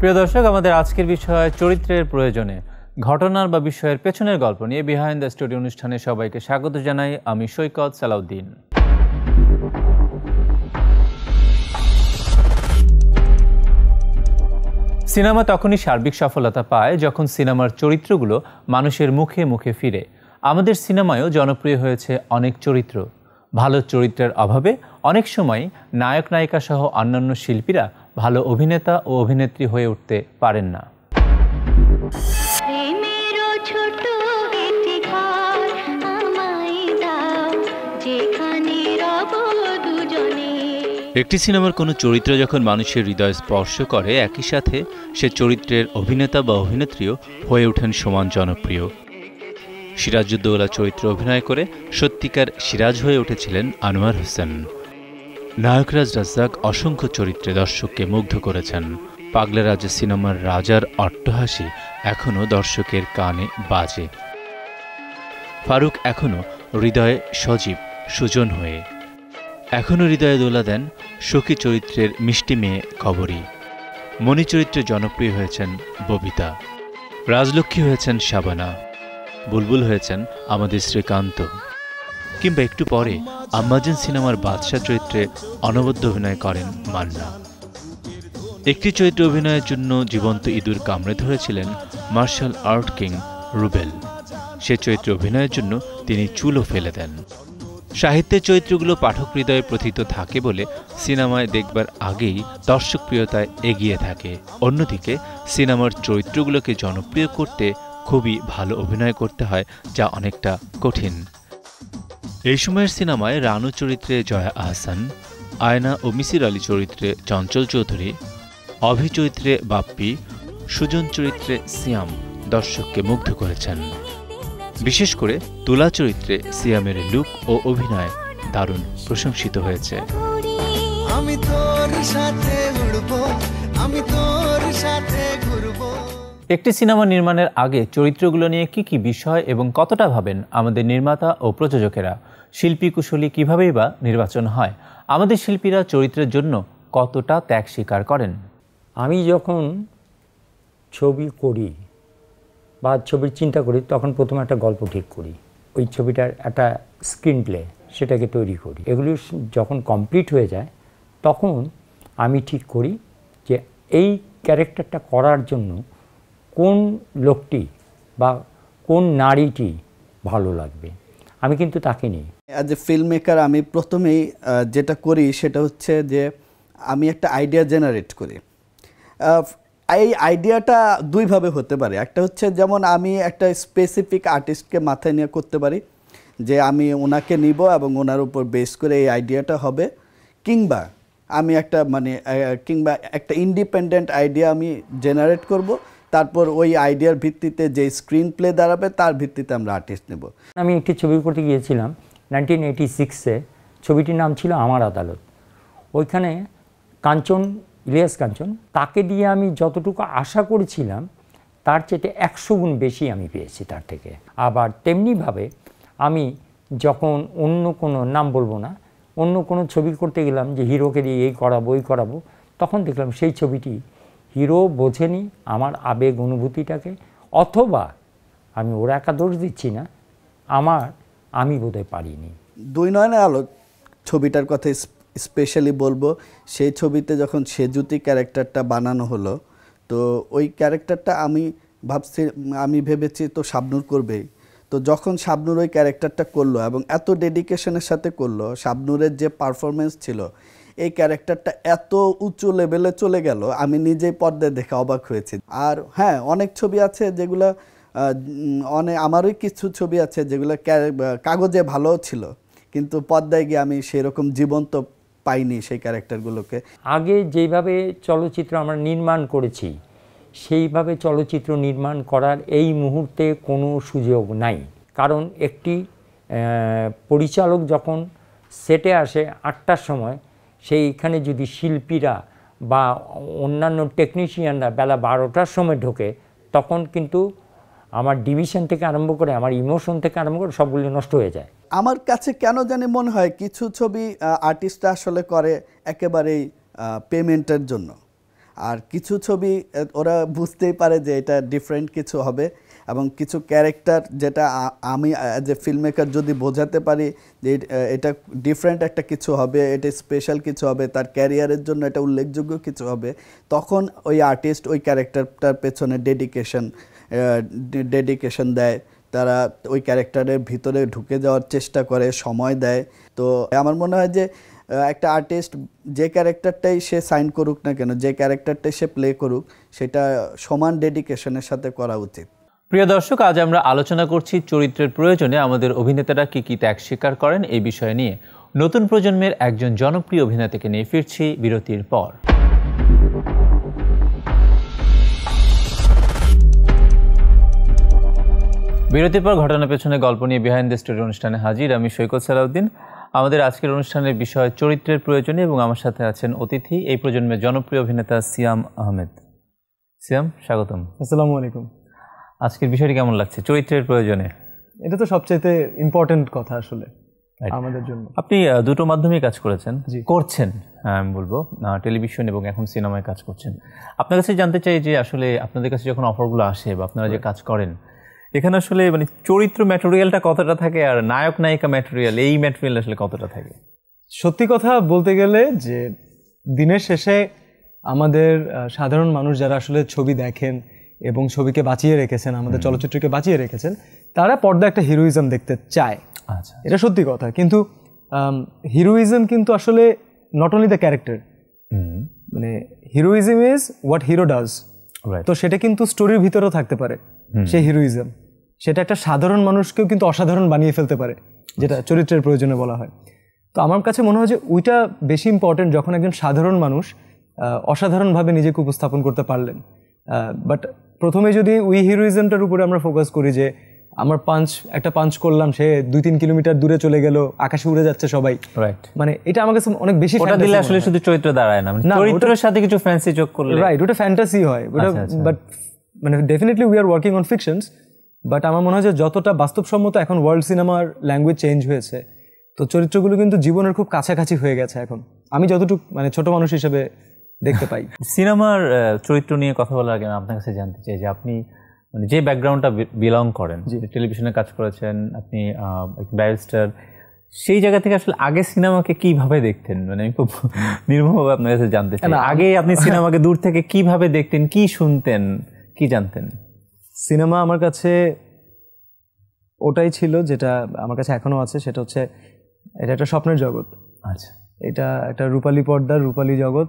প্রিয় দর্শক, আমাদের আজকের বিষয় চরিত্রের প্রয়োজনে। ঘটনার বা বিষয়ের পেছনের গল্প নিয়ে বিহাইন্ড দ্য স্টুডিও অনুষ্ঠানে সবাইকে স্বাগত জানাই আমি সৈকত সালাউদ্দিন। সিনেমা তখনই সার্বিক সফলতা পায় যখন সিনেমার চরিত্রগুলো মানুষের মুখে মুখে ফিরে। আমাদের সিনেমায়ও জনপ্রিয় হয়েছে অনেক চরিত্র। ভালো চরিত্রের অভাবে অনেক সময় নায়ক নায়িকা সহ অন্যান্য শিল্পীরা ভালো অভিনেতা ও অভিনেত্রী হয়ে উঠতে পারেন না। একটি ঘর আমায় দাও যেখানে রব দুজনে। একটি সিনেমার কোনো চরিত্র যখন মানুষের হৃদয় স্পর্শ করে একই সাথে সে চরিত্রের অভিনেতা বা অভিনেত্রীও হয়ে ওঠেন সমান জনপ্রিয়। সিরাজউদ্দৌলা চরিত্রে অভিনয় করে সত্যিকার সিরাজ হয়ে উঠেছিলেন আনোয়ার হোসেন। নায়করাজ রাজ্জাক অসংখ্য চরিত্রে দর্শককে মুগ্ধ করেছেন। পাগলা রাজা সিনেমার রাজার অট্টহাসি এখনও দর্শকের কানে বাজে। ফারুক এখনও হৃদয়ে সজীব, সুজন হয়ে। এখনও হৃদয়ে দোলা দেন সখী চরিত্রের মিষ্টি মেয়ে কবরী। মণি চরিত্রে জনপ্রিয় হয়েছেন ববিতা। রাজলক্ষ্মী হয়েছেন শাবানা। বুলবুল হয়েছেন আমাদের শ্রীকান্ত। কিংবা একটু পরে আম্মাজান সিনেমার বাদশাহ চরিত্রে অনবদ্য অভিনয় করেন মান্না। একটি চরিত্রে অভিনয়ের জন্য জীবন্ত ইঁদুর কামড়ে ধরেছিলেন মার্শাল আর্ট কিং রুবেল। সে চরিত্রে অভিনয়ের জন্য তিনি চুলও ফেলে দেন। সাহিত্যের চরিত্রগুলো পাঠক হৃদয়ে প্রথিত থাকে বলে সিনেমায় দেখবার আগেই দর্শকপ্রিয়তায় এগিয়ে থাকে। অন্যদিকে সিনেমার চরিত্রগুলোকে জনপ্রিয় করতে খুবই ভালো অভিনয় করতে হয়, যা অনেকটা কঠিন। এই সময়ের সিনেমায় রানু চরিত্রে জয়া আহসান আয়না ও মিসির আলী চরিত্রে চঞ্চল চৌধুরী অভি চরিত্রে বাপ্পি সুজন চরিত্রে সিয়াম দর্শককে মুগ্ধ করেছেন। বিশেষ করে তুলা চরিত্রে সিয়ামের লুক ও অভিনয় দারুণ প্রশংসিত হয়েছে। আমি তোর সাথে আমি তোর সাথে একটি সিনেমা নির্মাণের আগে চরিত্রগুলো নিয়ে কি কি বিষয় এবং কতটা ভাবেন আমাদের নির্মাতা ও প্রযোজকেরা? শিল্পী কুশলী কীভাবেই বা নির্বাচন হয়? আমাদের শিল্পীরা চরিত্রের জন্য কতটা ত্যাগ স্বীকার করেন? আমি যখন ছবি করি বা ছবির চিন্তা করি, তখন প্রথমে একটা গল্প ঠিক করি। ওই ছবিটার একটা স্ক্রিন প্লে সেটাকে তৈরি করি। এগুলি যখন কমপ্লিট হয়ে যায়, তখন আমি ঠিক করি যে এই ক্যারেক্টারটা করার জন্য কোন লোকটি বা কোন নারীটি ভালো লাগবে। আমি কিন্তু তাকে নিই। অ্যাজ এ ফিল্ম মেকার আমি প্রথমেই যেটা করি সেটা হচ্ছে যে, আমি একটা আইডিয়া জেনারেট করি। এই আইডিয়াটা দুইভাবে হতে পারে। একটা হচ্ছে যেমন আমি একটা স্পেসিফিক আর্টিস্টকে মাথায় নিয়ে করতে পারি, যে আমি ওনাকে নিব এবং ওনার উপর বেস করে এই আইডিয়াটা হবে। কিংবা আমি একটা মানে কিংবা একটা ইন্ডিপেন্ডেন্ট আইডিয়া আমি জেনারেট করব। তারপর ওই আইডিয়ার ভিত্তিতে যে স্ক্রিন প্লে দাঁড়াবে, তার ভিত্তিতে আমরা আর্টিস্ট নেব। আমি একটি ছবি করতে গিয়েছিলাম নাইনটিন এইটি সিক্সে ছবিটির নাম ছিল আমার আদালত। ওইখানে কাঞ্চন, ইলিয়াস কাঞ্চন, তাকে দিয়ে আমি যতটুকু আশা করেছিলাম, তার চেয়ে একশো গুণ বেশি আমি পেয়েছি তার থেকে। আবার তেমনিভাবে আমি যখন অন্য কোনো, নাম বলব না, অন্য কোনো ছবি করতে গেলাম যে হিরোকে দিয়ে এই করাবো এই করাবো, তখন দেখলাম সেই ছবিটি হিরো বোঝেনি আমার আবেগ অনুভূতিটাকে, অথবা আমি ওর একা দোষ দিচ্ছি না, আমার, আমি বোধহয় পারিনি। দুই নয়নের আলো ছবিটার কথা স্পেশালি বলব, সেই ছবিতে যখন সেজুতি ক্যারেক্টারটা বানানো হলো, তো ওই ক্যারেক্টারটা আমি ভাবছি, আমি ভেবেছি তো শাবনুর করবেই। তো যখন শাবনুর ওই ক্যারেক্টারটা করল এবং এত ডেডিকেশনের সাথে করল, শাবনুরের যে পারফরমেন্স ছিল এই ক্যারেক্টারটা এত উঁচু লেভেলে চলে গেল, আমি নিজেই পর্দায় দেখে অবাক হয়েছি। আর হ্যাঁ অনেক ছবি আছে যেগুলো অনেক আমারই কিছু ছবি আছে যেগুলো কাগজে ভালো ছিল, কিন্তু পর্দায় গিয়ে আমি সেরকম জীবন্ত পাইনি সেই ক্যারেক্টারগুলোকে আগে যেভাবে চলচ্চিত্র আমরা নির্মাণ করেছি, সেইভাবে চলচ্চিত্র নির্মাণ করার এই মুহূর্তে কোনো সুযোগ নাই। কারণ একটি পরিচালক যখন সেটে আসে আটটার সময় সেইখানে যদি শিল্পীরা বা অন্যান্য টেকনিশিয়ানরা বেলা বারোটার সময় ঢোকে, তখন কিন্তু আমার ডিভিশন থেকে আরম্ভ করে, আমার ইমোশন থেকে আরম্ভ করে সবগুলি নষ্ট হয়ে যায়। আমার কাছে কেন জানি মনে হয় কিছু ছবি আর্টিস্টরা আসলে করে একেবারেই পেমেন্টের জন্য। আর কিছু ছবি ওরা বুঝতেই পারে যে এটা ডিফারেন্ট কিছু হবে। এবং কিছু ক্যারেক্টার যেটা আমি এ ফিল্ম মেকার যদি বোঝাতে পারি যে এটা ডিফারেন্ট একটা কিছু হবে, এটা স্পেশাল কিছু হবে, তার ক্যারিয়ারের জন্য এটা উল্লেখযোগ্য কিছু হবে, তখন ওই আর্টিস্ট ওই ক্যারেক্টারটার পেছনে ডেডিকেশন ডেডিকেশন দেয়। তারা ওই ক্যারেক্টারের ভিতরে ঢুকে যাওয়ার চেষ্টা করে, সময় দেয়। তো আমার মনে হয় যে একটা আর্টিস্ট যে ক্যারেক্টারটাই সে সাইন করুক না কেন, যে ক্যারেক্টারটাই সে প্লে করুক, সেটা সমান ডেডিকেশনের সাথে করা উচিত। প্রিয় দর্শক, আজ আমরা আলোচনা করছি চরিত্রের প্রয়োজনে আমাদের অভিনেতারা কি কি ত্যাগ স্বীকার করেন এই বিষয় নিয়ে। নতুন প্রজন্মের একজন জনপ্রিয় অভিনেতাকে নিয়ে ফিরছি বিরতির পর। বিরতির পর ঘটনা পেছনে গল্প নিয়ে বিহাইন্ড দ্য স্টোরি অনুষ্ঠানে হাজির আমি সৈকত সালাউদ্দিন। আমাদের আজকের অনুষ্ঠানের বিষয় চরিত্রের প্রয়োজনে এবং আমার সাথে আছেন অতিথি, এই প্রজন্মের জনপ্রিয় অভিনেতা সিয়াম আহমেদ। সিয়াম, স্বাগতম। আসসালামু আলাইকুম। আজকের বিষয়টি কেমন লাগছে? চরিত্রের প্রয়োজনে? এটা তো সবচেয়ে ইম্পর্টেন্ট কথা আসলে আমাদের জন্য। আপনি দুটো মাধ্যমেই কাজ করেছেন। করছেন হ্যাঁ, আমি বলব। টেলিভিশন এবং এখন সিনেমায় কাজ করছেন। আপনার কাছে জানতে চাই যে আসলে আপনাদের কাছে যখন অফারগুলো আসে বা আপনারা যে কাজ করেন এখানে আসলে মানে চরিত্র ম্যাটেরিয়ালটা কতটা থাকে আর নায়ক নায়িকা ম্যাটেরিয়াল এই ম্যাটেরিয়াল আসলে কতটা থাকে? সত্যি কথা বলতে গেলে যে দিনের শেষে আমাদের সাধারণ মানুষ যারা আসলে ছবি দেখেন এবং ছবিকে বাঁচিয়ে রেখেছেন আমাদের চলচ্চিত্রকে বাঁচিয়ে রেখেছেন তারা পর্দা একটা হিরোইজম দেখতে চায়। আচ্ছা। এটা সত্যি কথা। কিন্তু হিরোইজম কিন্তু আসলে নট অনলি দ্য ক্যারেক্টার মানে heroism is what hero does তো সেটা কিন্তু স্টোরির ভিতরেও থাকতে পারে সেই হিরোইজম। সেটা একটা সাধারণ মানুষকেও কিন্তু অসাধারণ বানিয়ে ফেলতে পারে যেটা চরিত্রের প্রয়োজনে বলা হয়। তো আমার কাছে মনে হয় যে ওইটা বেশি ইম্পর্টেন্ট যখন একজন সাধারণ মানুষ অসাধারণভাবে নিজেকে উপস্থাপন করতে পারলেন। বাট প্রথমে যদি উই হিরোইজমটার উপরে আমরা ফোকাস করি যে আমার পাঞ্চ একটা পাঞ্চ করলাম সে দুই তিন কিলোমিটার দূরে চলে গেল আকাশে উড়ে যাচ্ছে সবাই। রাইট মানে এটা আমার কাছে অনেক বেশি ওটা দিলে আসলে শুধু চরিত্র দাঁড়ায় না মানে চরিত্রের সাথে কিছু ফ্যান্সি যোগ করলে রাইট ওটা ফ্যান্টাসি হয়। ওটা আচ্ছা, আচ্ছা। বাট মানে definitely we are working on fictions but আমার মনে হয় যে যতটা বাস্তবসম্মত এখন ওয়ার্ল্ড সিনেমার ল্যাঙ্গুয়েজ চেঞ্জ হয়েছে তো চরিত্রগুলো কিন্তু জীবনের খুব কাছাকাছি হয়ে গেছে এখন। আমি যতটুকু মানে ছোট মানুষ হিসেবে দেখতে পাই। সিনেমার চরিত্র নিয়ে কথা বলার আগে আমি আপনার কাছে জানতে চাই যে আপনি মানে যে ব্যাকগ্রাউন্ডটা বিলং করেন টেলিভিশনে কাজ করেছেন আপনি ব্যারিস্টার সেই জায়গা থেকে আসলে আগে সিনেমাকে কীভাবে দেখতেন? মানে আমি খুব নির্মমভাবে আপনার কাছে জানতে চাই। আগে আপনি সিনেমাকে দূর থেকে কীভাবে দেখতেন কি শুনতেন কি জানতেন? সিনেমা আমার কাছে ওটাই ছিল যেটা আমার কাছে এখনও আছে সেটা হচ্ছে এটা একটা স্বপ্নের জগৎ। আচ্ছা। এটা একটা রূপালী পর্দার রূপালী জগৎ।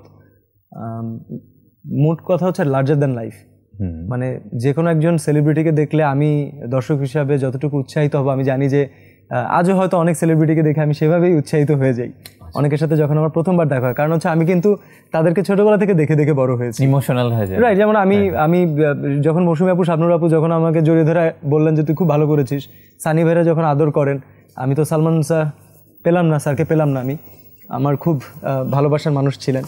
মোট কথা হচ্ছে লার্জার দ্যান লাইফ মানে যে কোনো একজন সেলিব্রিটিকে দেখলে আমি দর্শক হিসাবে যতটুকু উৎসাহিত হব আমি জানি যে আজও হয়তো অনেক সেলিব্রিটিকে দেখে আমি সেভাবেই উৎসাহিত হয়ে যাই। অনেকের সাথে যখন আমার প্রথমবার দেখা হয় কারণ হচ্ছে আমি কিন্তু তাদেরকে ছোটবেলা থেকে দেখে দেখে বড় হয়েছি। ইমোশনাল হয়ে যায় রাইট যেমন আমি আমি যখন মৌসুমী আপু শাবনুর আপু যখন আমাকে জড়িয়ে ধরে বললেন যে তুই খুব ভালো করেছিস। সানি ভাইরা যখন আদর করেন আমি তো সালমান স্যার পেলাম না স্যারকে পেলাম না আমি। আমার খুব ভালোবাসার মানুষ ছিলেন।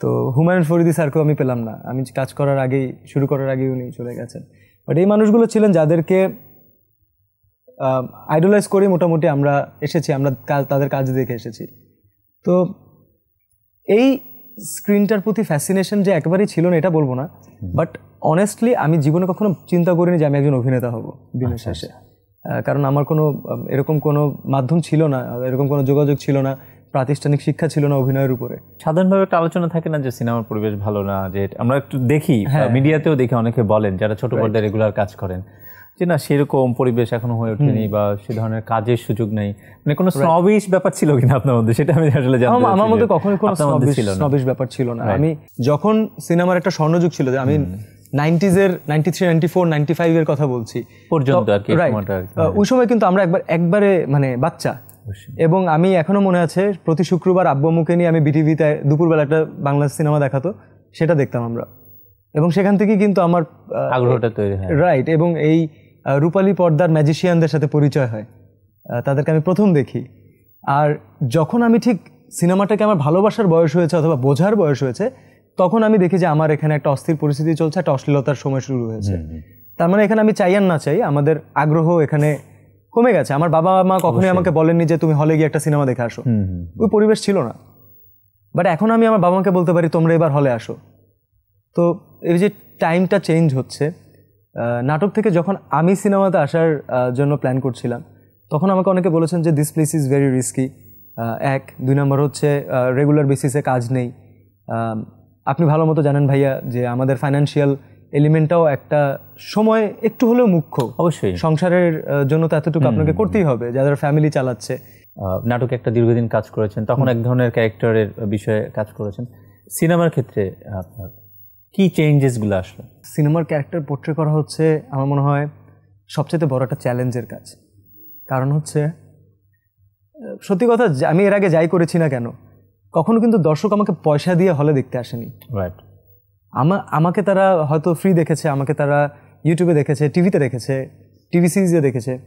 তো হুমায়ুন ফরিদি স্যারকেও আমি পেলাম না। আমি কাজ করার আগেই শুরু করার আগেই উনি চলে গেছেন। বাট এই মানুষগুলো ছিলেন যাদেরকে আইডলাইজ করে মোটামুটি আমরা এসেছি আমরা কাজ তাদের কাজ দেখে এসেছি। তো এই স্ক্রিনটার প্রতি ফ্যাসিনেশন যে একেবারেই ছিল না এটা বলব না। বাট অনেস্টলি আমি জীবনে কখনো চিন্তা করিনি যে আমি একজন অভিনেতা হব দিনের শেষে। কারণ আমার কোনো এরকম কোনো মাধ্যম ছিল না এরকম কোনো যোগাযোগ ছিল না। প্রাতিষ্ঠানিক শিক্ষা ছিল না অভিনয়ের উপরে। সাধারণভাবে একটা আলোচনা থাকে না যে সিনেমার পরিবেশ ভালো না যে আমরা একটু দেখি মিডিয়াতেও দেখি অনেকে বলেন যারা ছোট পর্দায় রেগুলার কাজ করেন যে না সেরকম পরিবেশ এখনও হয়ে ওঠেনি বা সে ধরনের কাজের সুযোগ নেই। মানে কোনো স্নবিশ ব্যাপার ছিল কিনা আপনার মধ্যে? সেটা আমি আসলে জানতে আমার- মধ্যে যে কখনোই কোনো স্নবিশ ব্যাপার ছিল না। আমি যখন সিনেমার একটা স্বর্ণযুগ ছিল যে আমি নাইনটিজের ninety three ninety four ninety five এর কথা বলছি পর্যন্ত আর কি, ওই সময় কিন্তু আমরা একবার একবারে মানে বাচ্চা। এবং আমি এখনও মনে আছে প্রতি শুক্রবার আব্বু আম্মুকে নিয়ে আমি বিটিভিতে দুপুরবেলা একটা বাংলা সিনেমা দেখাতো সেটা দেখতাম আমরা। এবং সেখান থেকে কিন্তু আমার আগ্রহটা তৈরি হয়। রাইট এবং এই রূপালী পর্দার ম্যাজিশিয়ানদের সাথে পরিচয় হয়। তাদেরকে আমি প্রথম দেখি। আর যখন আমি ঠিক সিনেমাটাকে আমার ভালোবাসার বয়স হয়েছে অথবা বোঝার বয়স হয়েছে তখন আমি দেখি যে আমার এখানে একটা অস্থির পরিস্থিতি চলছে একটা অশ্লীলতার সময় শুরু হয়েছে। তার মানে এখানে আমি চাই আর না চাই আমাদের আগ্রহ এখানে কমে গেছে। আমার বাবা মা কখনোই আমাকে বলেননি যে তুমি হলে গিয়ে একটা সিনেমা দেখে আসো। ওই পরিবেশ ছিল না। বাট এখন আমি আমার বাবা মাকে বলতে পারি তোমরা এবার হলে আসো। তো এই যে টাইমটা চেঞ্জ হচ্ছে নাটক থেকে যখন আমি সিনেমাতে আসার জন্য প্ল্যান করছিলাম তখন আমাকে অনেকে বলেছেন যে this place is very risky এক। দুই নম্বর হচ্ছে রেগুলার বেসিসে কাজ নেই। আপনি ভালো মতো জানেন ভাইয়া যে আমাদের ফাইন্যান্সিয়াল এলিমেন্টটাও একটা সময় একটু হলেও মুখ্য। অবশ্যই। সংসারের জন্য তো এতটুকু আপনাকে করতেই হবে যাদের ফ্যামিলি চালাচ্ছে। নাটকে একটা দীর্ঘদিন কাজ করেছেন তখন এক ধরনের ক্যারেক্টারের বিষয়ে কাজ করেছেন। সিনেমার ক্ষেত্রে আপনার কি চেঞ্জেসগুলো আসলো? সিনেমার ক্যারেক্টার পোট্রে করা হচ্ছে আমার মনে হয় সবচেয়ে বড় একটা চ্যালেঞ্জের কাজ। কারণ হচ্ছে সত্যি কথা আমি এর আগে যাই করেছি না কেন কখনো কিন্তু দর্শক আমাকে পয়সা দিয়ে হলে দেখতে আসেনি। রাইট আমাকে তারা হয়তো ফ্রি দেখেছে আমাকে তারা ইউটিউবে দেখেছে টিভিতে দেখেছে টিভি সিরিজে দেখেছে।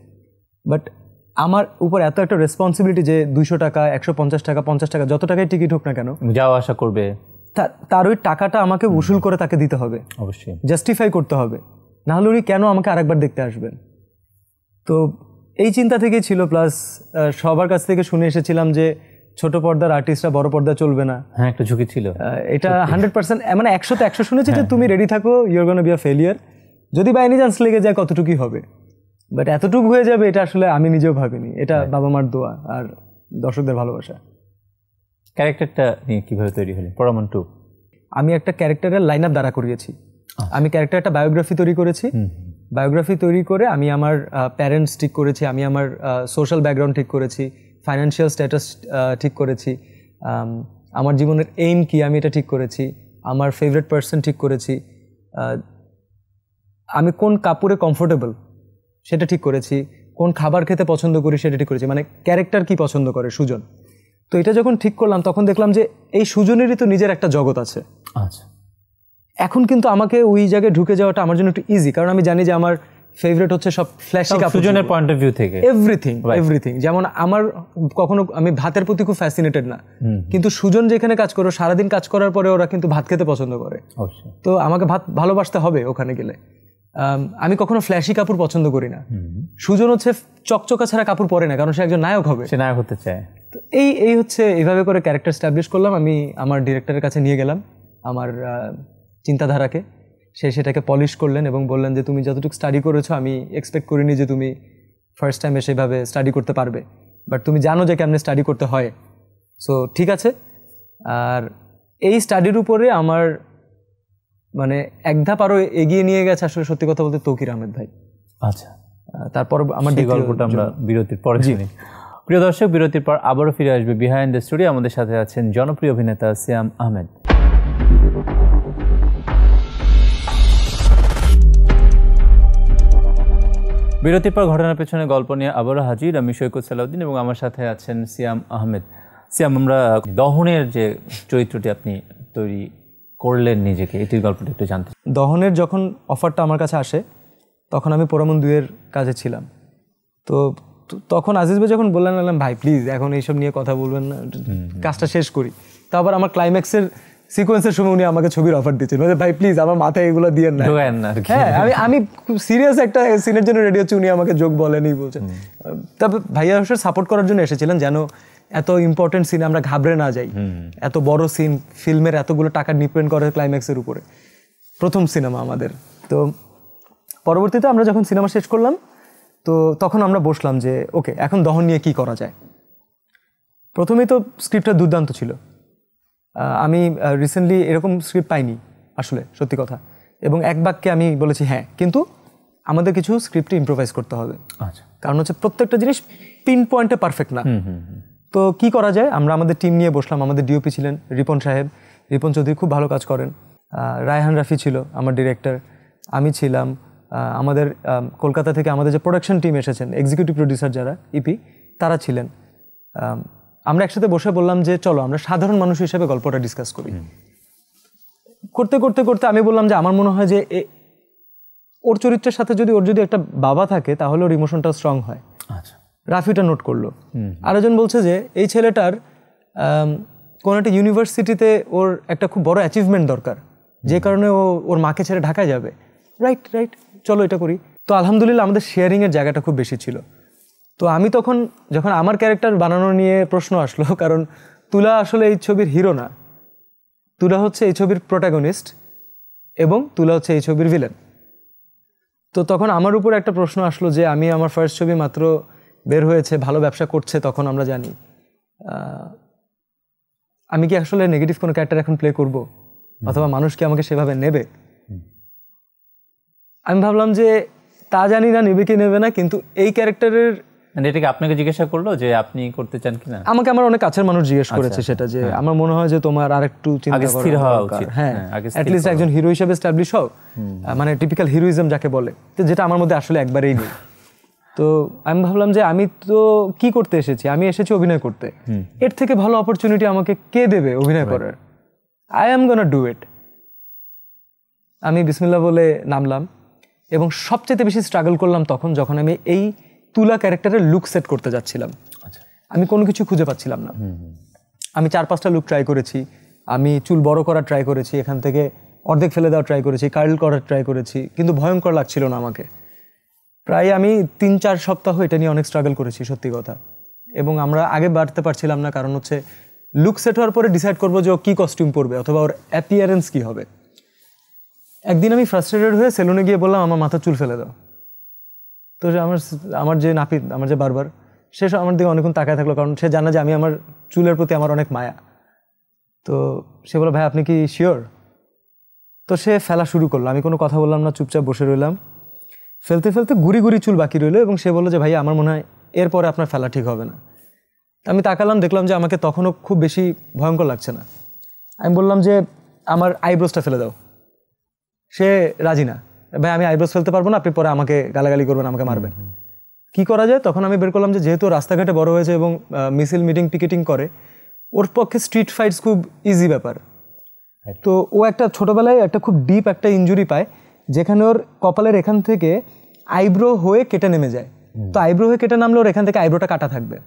বাট আমার উপর এত একটা রেসপন্সিবিলিটি যে দুইশো টাকা একশো পঞ্চাশ টাকা পঞ্চাশ টাকা যত টাকায় টিকিট হোক না কেন যাওয়া আসা করবে। তা- তার ওই টাকাটা আমাকে উসুল করে তাকে দিতে হবে। অবশ্যই। জাস্টিফাই করতে হবে। না হলে উনি কেন আমাকে আরেকবার দেখতে আসবেন? তো এই চিন্তা থেকেই ছিল প্লাস সবার কাছ থেকে শুনে এসেছিলাম যে ছোট পর্দার আর্টিস্টরা বড় পর্দা চলবে না। হ্যাঁ একটা ঝুঁকি ছিল। এটা হান্ড্রেড পার্সেন্ট মানে একশোতে একশো শুনেছি যে তুমি রেডি থাকো you're gonna be a failure যদি বাই এনি চান্স লেগে যায় কতটুকুই হবে? বাট এতটুকু হয়ে যাবে এটা আসলে আমি নিজেও ভাবিনি। এটা বাবা মার দোয়া আর দর্শকদের ভালোবাসা। ক্যারেক্টারটা নিয়ে কীভাবে তৈরি হলে পরমান টু আমি একটা ক্যারেক্টারের লাইন আপ দাঁড়া করিয়েছি। আমি ক্যারেক্টার একটা বায়োগ্রাফি তৈরি করেছি। বায়োগ্রাফি তৈরি করে আমি আমার প্যারেন্টস ঠিক করেছি আমি আমার সোশ্যাল ব্যাকগ্রাউন্ড ঠিক করেছি। ফাইন্যান্সিয়াল স্ট্যাটাস ঠিক করেছি। আমার জীবনের এইম কি আমি এটা ঠিক করেছি। আমার ফেভারিট পার্সন ঠিক করেছি। আমি কোন কাপড়ে কমফোর্টেবল সেটা ঠিক করেছি। কোন খাবার খেতে পছন্দ করি সেটা ঠিক করেছি। মানে ক্যারেক্টার কি পছন্দ করে সুজন। তো এটা যখন ঠিক করলাম তখন দেখলাম যে এই সুজনেরই তো নিজের একটা জগৎ আছে। আচ্ছা। এখন কিন্তু আমাকে ওই জায়গায় ঢুকে যাওয়াটা আমার জন্য একটু ইজি কারণ আমি জানি যে আমার ফেভারিট হচ্ছে সব ফ্ল্যাশি সুজনের পয়েন্ট অফ ভিউ থেকে। এভরিথিং এভরিথিং যেমন আমার কখনো আমি ভাতের প্রতি খুব ফ্যাসিনেটেড না। কিন্তু সুজন যেখানে কাজ করো সারাদিন কাজ করার পরে ওরা কিন্তু ভাত খেতে পছন্দ করে। তো আমাকে ভাত ভালোবাসতে হবে ওখানে গেলে। আম, কখনো ফ্ল্যাশি কাপড় পছন্দ করি না। সুজন হচ্ছে চকচকা ছাড়া কাপড় পরে না কারণ সে একজন নায়ক হবে। সে নায়ক হতে চায়। তো এই এই হচ্ছে এইভাবে করে ক্যারেক্টার স্ট্যাবলিশ করলাম। আমি আমার ডিরেক্টরের কাছে নিয়ে গেলাম আমার চিন্তাধারাকে। সে সেটাকে পলিশ করলেন এবং বললেন যে তুমি যতটুকু স্টাডি করেছ আমি এক্সপেক্ট করিনি যে তুমি ফার্স্ট টাইম সেভাবে স্টাডি করতে পারবে। বাট তুমি জানো যে কেমনে স্টাডি করতে হয়। সো ঠিক আছে। আর এই স্টাডির উপরে আমার মানে এক ধাপ আরও এগিয়ে নিয়ে গেছে আসলে সত্যি কথা বলতে তৌকির আহমেদ ভাই। আচ্ছা। তারপর আমার দ্বিতীয় গল্পটা আমরা বিরতির পর শুনি। প্রিয় দর্শক বিরতির পর আবারও ফিরে আসবে বিহাইন্ড দ্য স্টুডিও আমাদের সাথে আছেন জনপ্রিয় অভিনেতা সিয়াম আহমেদ। বিরতির পর ঘটনার পেছনে গল্প নিয়ে আবারও হাজির আমি সৈকত সালাউদ্দিন এবং আমার সাথে আছেন সিয়াম আহমেদ। সিয়াম আমরা দহনের যে চরিত্রটি আপনি তৈরি করলেন নিজেকে এটির গল্পটা একটু জানতে দহনের যখন অফারটা আমার কাছে আসে তখন আমি পরমন দুয়ের কাজে ছিলাম। তো তখন আজিজ ভাই যখন বললেন ভাই প্লিজ এখন এইসব নিয়ে কথা বলবেন না কাজটা শেষ করি। তারপর আমার ক্লাইম্যাক্সের সিকোয়েন্সের সময় উনি আমাকে ছবির অফার দিয়েছেন বলে, ভাই প্লিজ আমার মাথায় এগুলো দিয়ে না। হ্যাঁ আমি আমি খুব সিরিয়াস একটা সিনের জন্য রেডি হচ্ছে উনি আমাকে যোগ বলেনই বলছেন তবে ভাইয়া হোসের সাপোর্ট করার জন্য এসেছিলেন যেন এত ইম্পর্টেন্ট সিনে আমরা ঘাবড়ে না যাই। এত বড় সিন ফিল্মের এতগুলো টাকা ডিপেন্ড করে ক্লাইম্যাক্সের উপরে। প্রথম সিনেমা আমাদের। তো পরবর্তীতে আমরা যখন সিনেমা শেষ করলাম তো তখন আমরা বসলাম যে ওকে এখন দহন নিয়ে কি করা যায়? প্রথমেই তো স্ক্রিপ্টটা দুর্দান্ত ছিল। আমি রিসেন্টলি এরকম স্ক্রিপ্ট পাইনি আসলে সত্যি কথা। এবং এক বাক্যে আমি বলেছি হ্যাঁ কিন্তু আমাদের কিছু স্ক্রিপ্টে ইম্প্রোভাইজ করতে হবে। আচ্ছা। কারণ হচ্ছে প্রত্যেকটা জিনিস পিন পয়েন্টে পারফেক্ট না তো কি করা যায়? আমরা আমাদের টিম নিয়ে বসলাম আমাদের ডিওপি ছিলেন রিপন সাহেব। রিপন চৌধুরী খুব ভালো কাজ করেন। রায়হান রাফি ছিল আমার ডিরেক্টর আমি ছিলাম আমাদের কলকাতা থেকে আমাদের যে প্রোডাকশন টিম এসেছেন এক্সিকিউটিভ প্রডিউসার যারা ইপি তারা ছিলেন। আমরা একসাথে বসে বললাম যে চলো আমরা সাধারণ মানুষ হিসেবে গল্পটা ডিসকাস করি। করতে করতে করতে আমি বললাম যে আমার মনে হয় যে এ- ওর চরিত্রের সাথে যদি ওর যদি একটা বাবা থাকে তাহলে ওর ইমোশনটা স্ট্রং হয়। আচ্ছা। রাফিটা নোট করল। আরেকজন বলছে যে এই ছেলেটার কোনো একটা ইউনিভার্সিটিতে ওর একটা খুব বড় অ্যাচিভমেন্ট দরকার। যে কারণে ও ওর মাকে ছেড়ে ঢাকায় যাবে। রাইট রাইট চলো এটা করি। তো আলহামদুলিল্লাহ আমাদের শেয়ারিংয়ের জায়গাটা খুব বেশি ছিল। তো আমি তখন যখন আমার ক্যারেক্টার বানানো নিয়ে প্রশ্ন আসলো কারণ তুলা আসলে এই ছবির হিরো না। তুলা হচ্ছে এই ছবির প্রোটাগনিস্ট এবং তুলা হচ্ছে এই ছবির ভিলেন তো তখন আমার উপর একটা প্রশ্ন আসলো যে আমি আমার ফার্স্ট ছবি মাত্র বের হয়েছে ভালো ব্যবসা করছে তখন আমরা জানি। আমি কি আসলে নেগেটিভ কোনো ক্যারেক্টার এখন প্লে করব? অথবা মানুষ কি আমাকে সেভাবে নেবে? আমি ভাবলাম যে তা জানি না নেবে কি নেবে না কিন্তু এই ক্যারেক্টারের এটাকে আপনাকে জিজ্ঞাসা করল যে আপনি করতে চান কিনা? আমাকে আমার অনেক কাছের মানুষ জিজ্ঞেস করেছে সেটা যে আমার মনে হয় যে তোমার আরেকটু চিন্তা স্থির হওয়া উচিত। হ্যাঁ হ্যাঁ, অ্যাটলিস্ট একজন হিরো হিসেবে এস্টাবলিশ হও। আহ, মানে টিপিক্যাল হিরোইজম যাকে বলে। তো যেটা আমার মধ্যে আসলে একবারেই নেই। তো আমি ভাবলাম যে আমি তো কি করতে এসেছি? আমি এসেছি অভিনয় করতে। এর থেকে ভালো অপরচুনিটি আমাকে কে দেবে অভিনয় করার? I am gonna do it আমি বিসমিল্লা বলে নামলাম। এবং সবচেয়ে বেশি স্ট্রাগল করলাম তখন যখন আমি এই তুলা ক্যারেক্টারের লুক সেট করতে যাচ্ছিলাম। আমি কোনো কিছু খুঁজে পাচ্ছিলাম না। আমি চার পাঁচটা লুক ট্রাই করেছি। আমি চুল বড় করার ট্রাই করেছি এখান থেকে অর্ধেক ফেলে দেওয়ার ট্রাই করেছি কার্ল করার ট্রাই করেছি কিন্তু ভয়ঙ্কর লাগছিল না আমাকে। প্রায় আমি তিন চার সপ্তাহ এটা নিয়ে অনেক স্ট্রাগল করেছি সত্যি কথা। এবং আমরা আগে বাড়তে পারছিলাম না কারণ হচ্ছে লুক সেট হওয়ার পরে ডিসাইড করব যে ও কী কস্টিউম পরবে অথবা ওর অ্যাপিয়ারেন্স কী হবে। একদিন আমি ফ্রাস্ট্রেটেড হয়ে সেলুনে গিয়ে বললাম আমার মাথা চুল ফেলে দাও। তো আমার আমার যে নাপিত, আমার যে বারবার, সে আমার দিকে অনেকক্ষণ তাকায় থাকল কারণ সে জানে যে আমি আমার চুলের প্রতি আমার অনেক মায়া। তো সে বলল, ভাই, আপনি কি শিওর তো সে ফেলা শুরু করল। আমি কোনো কথা বললাম না, চুপচাপ বসে রইলাম। ফেলতে ফেলতে গুড়ি গুড়ি চুল বাকি রইল এবং সে বলল যে, ভাই, আমার মনে হয় এরপরে আপনার ফেলা ঠিক হবে না। আমি তাকালাম, দেখলাম যে আমাকে তখনও খুব বেশি ভয়ঙ্কর লাগছে না। আমি বললাম যে, আমার আইব্রোসটা ফেলে দাও। সে রাজি না। ভাই আমি আইব্রোস ফেলতে পারব না আপনি পরে আমাকে গালাগালি করবেন আমাকে মারবেন। কি করা যায়? তখন আমি বের করলাম যে যেহেতু রাস্তাঘাটে বড় হয়েছে এবং মিছিল মিটিং পিকেটিং করে ওর পক্ষে স্ট্রিট ফাইটস খুব ইজি ব্যাপার। তো ও একটা ছোটবেলায় একটা খুব ডিপ একটা ইনজুরি পায় যেখানে ওর কপালের এখান থেকে আইব্রো হয়ে কেটে নেমে যায়। তো আইব্রো হয়ে কেটে নামলে ওর এখান থেকে আইব্রোটা কাটা থাকবে।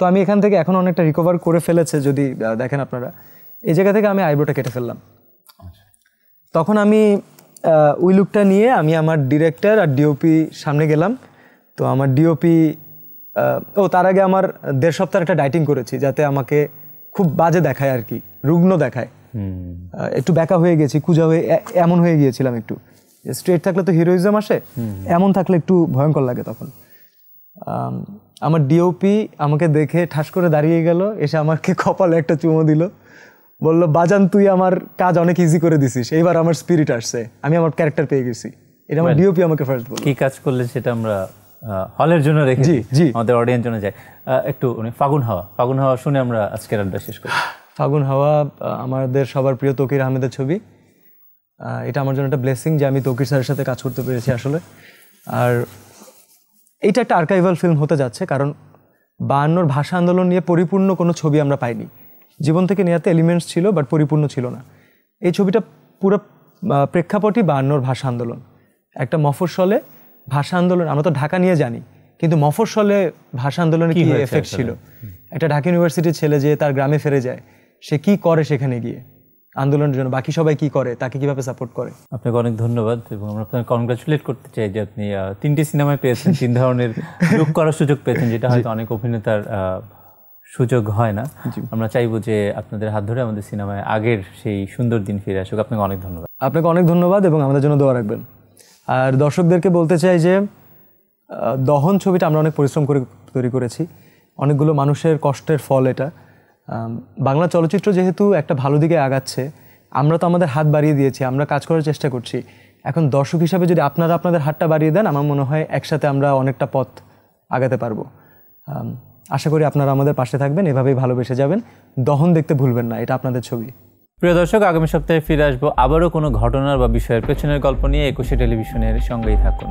তো আমি এখান থেকে এখন অনেকটা রিকভার করে ফেলেছে যদি দেখেন আপনারা। এই জায়গা থেকে আমি আইব্রোটা কেটে ফেললাম। তখন আমি ওই লুকটা নিয়ে আমি আমার ডিরেক্টর আর ডিওপি সামনে গেলাম। তো আমার ডিওপি ও তার আগে আমার দেড় সপ্তাহ একটা ডাইটিং করেছি যাতে আমাকে খুব বাজে দেখায় আর কি, রুগ্ন দেখায়। একটু ব্যাকা হয়ে গেছি কুজা হয়ে এমন হয়ে গিয়েছিলাম একটু। স্ট্রেট থাকলে তো হিরোইজম আসে, এমন থাকলে একটু ভয়ঙ্কর লাগে তখন। আমার ডিওপি আমাকে দেখে ঠাস করে দাঁড়িয়ে গেল, এসে আমাকে কপালে একটা চুমো দিল। বলল বাজান তুই আমার কাজ অনেক ইজি করে দিছিস। এইবার আমার স্পিরিট আসছে। আমি আমার ক্যারেক্টার পেয়ে গেছি। এটা আমার ডিওপি আমাকে ফার্স্ট বলল। কি কাজ করলে সেটা আমরা হলের জন্য রেখে জি, জি। আমাদের অডিয়েন্স জন্য যাই একটু ফাগুন হাওয়া। ফাগুন হাওয়া শুনে আমরা আজকের আড্ডা শেষ করি। ফাগুন হাওয়া আমাদের সবার প্রিয় তকির আহমেদের ছবি। এটা আমার জন্য একটা ব্লেসিং যে আমি তকির স্যারের সাথে কাজ করতে পেরেছি আসলে। আর এইটা একটা আর্কাইভাল ফিল্ম হতে যাচ্ছে কারণ বায়ান্নর ভাষা আন্দোলন নিয়ে পরিপূর্ণ কোনো ছবি আমরা পাইনি। জীবন থেকে নেওয়াতে এলিমেন্টস ছিল বাট পরিপূর্ণ ছিল না। এই ছবিটা পুরো প্রেক্ষাপটই বায়ান্নর ভাষা আন্দোলন। একটা মফস্বলে ভাষা আন্দোলন আমরা তো ঢাকা নিয়ে জানি কিন্তু মফস্বলে ভাষা আন্দোলনে কি এফেক্ট ছিল? একটা ঢাকা ইউনিভার্সিটির ছেলে যে তার গ্রামে ফিরে যায় সে কি করে সেখানে গিয়ে? আন্দোলনের জন্য বাকি সবাই কি করে তাকে কীভাবে সাপোর্ট করে? আপনাকে অনেক ধন্যবাদ এবং আমরা আপনাকে কনগ্রাচুলেট করতে চাই যে আপনি তিনটি সিনেমায় পেয়েছেন তিন ধরনের লুক করার সুযোগ পেয়েছেন যেটা হয়তো অনেক অভিনেতার সুযোগ হয় না। আমরা চাইব যে আপনাদের হাত ধরে আমাদের সিনেমায় আগের সেই সুন্দর দিন ফিরে আসুক। আপনাকে অনেক ধন্যবাদ। আপনাকে অনেক ধন্যবাদ এবং আমাদের জন্য দোয়া রাখবেন। আর দর্শকদেরকে বলতে চাই যে দহন ছবিটা আমরা অনেক পরিশ্রম করে তৈরি করেছি। অনেকগুলো মানুষের কষ্টের ফল এটা। বাংলা চলচ্চিত্র যেহেতু একটা ভালো দিকে আগাচ্ছে আমরা তো আমাদের হাত বাড়িয়ে দিয়েছি আমরা কাজ করার চেষ্টা করছি। এখন দর্শক হিসাবে যদি আপনারা আপনাদের হাতটা বাড়িয়ে দেন আমার মনে হয় একসাথে আমরা অনেকটা পথ আগাতে পারব। আশা করি আপনারা আমাদের পাশে থাকবেন, এভাবেই ভালোবেসে যাবেন। দহন দেখতে ভুলবেন না, এটা আপনাদের ছবি। প্রিয় দর্শক, আগামী সপ্তাহে ফিরে আসব আবারও কোনো ঘটনার বা বিষয়ের পেছনের গল্প নিয়ে একুশে টেলিভিশনের সঙ্গেই থাকুন।